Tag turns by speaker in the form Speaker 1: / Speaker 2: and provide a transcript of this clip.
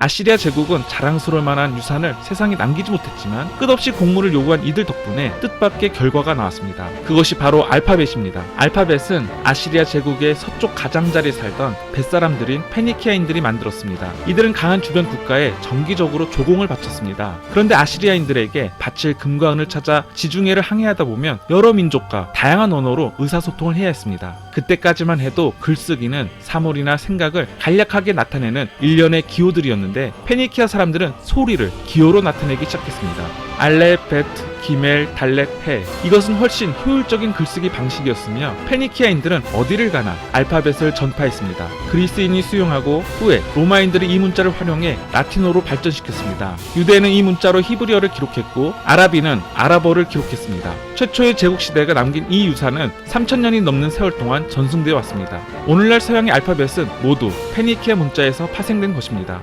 Speaker 1: 아시리아 제국은 자랑스러울 만한 유산을 세상에 남기지 못했지만 끝없이 공물을 요구한 이들 덕분에 뜻밖의 결과가 나왔습니다. 그것이 바로 알파벳입니다. 알파벳은 아시리아 제국의 서쪽 가장자리에 살던 뱃사람들인 페니키아인들이 만들었습니다. 이들은 강한 주변 국가에 정기적으로 조공을 바쳤습니다. 그런데 아시리아인들에게 바칠 금과 은을 찾아 지중해를 항해하다 보면 여러 민족과 다양한 언어로 의사소통을 해야 했습니다. 그때까지만 해도 글쓰기는 사물이나 생각을 간략하게 나타내는 일련의 기호들이었는데 페니키아 사람들은 소리를 기호로 나타내기 시작했습니다. 알렙, 베트, 기멜, 헤 이것은 훨씬 효율적인 글쓰기 방식이었으며 페니키아인들은 어디를 가나 알파벳을 전파했습니다. 그리스인이 수용하고 후에 로마인들이 이 문자를 활용해 라틴어로 발전시켰습니다. 유대는 이 문자로 히브리어를 기록했고 아라비는 아랍어를 기록했습니다. 최초의 제국 시대가 남긴 이 유산은 3000년이 넘는 세월 동안 전승되어 왔습니다. 오늘날 서양의 알파벳은 모두 페니키아 문자에서 파생된 것입니다.